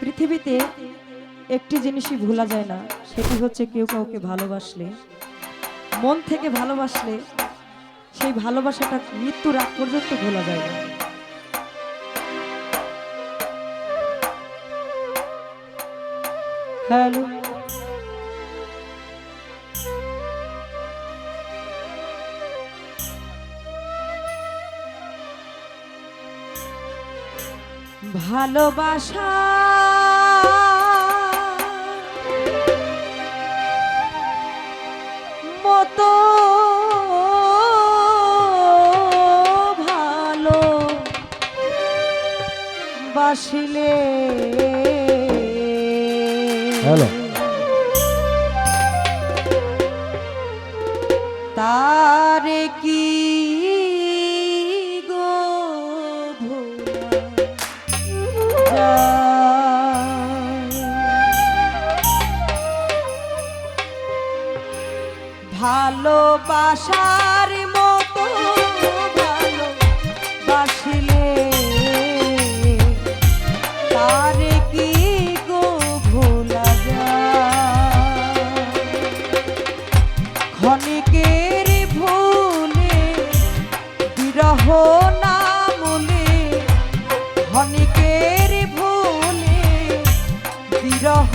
পৃথিবীতে একটি জিনিসই ভোলা যায় না, সেটি হচ্ছে কেউ কাউকে ভালোবাসলে, মন থেকে ভালোবাসলে সেই ভালোবাসাটা মৃত্যুর আগ পর্যন্ত ভোলা যায় না। হ্যালো। ভালোবাসা মতো ভালো বাসিলে। হ্যালো। ভালোবাসার মতো ভালো বাসিলে। তারে কি গো ভোলা ক্ষণিকের ভুলে, বিরহ নামলে ক্ষণিকের ভুলে, বিরহ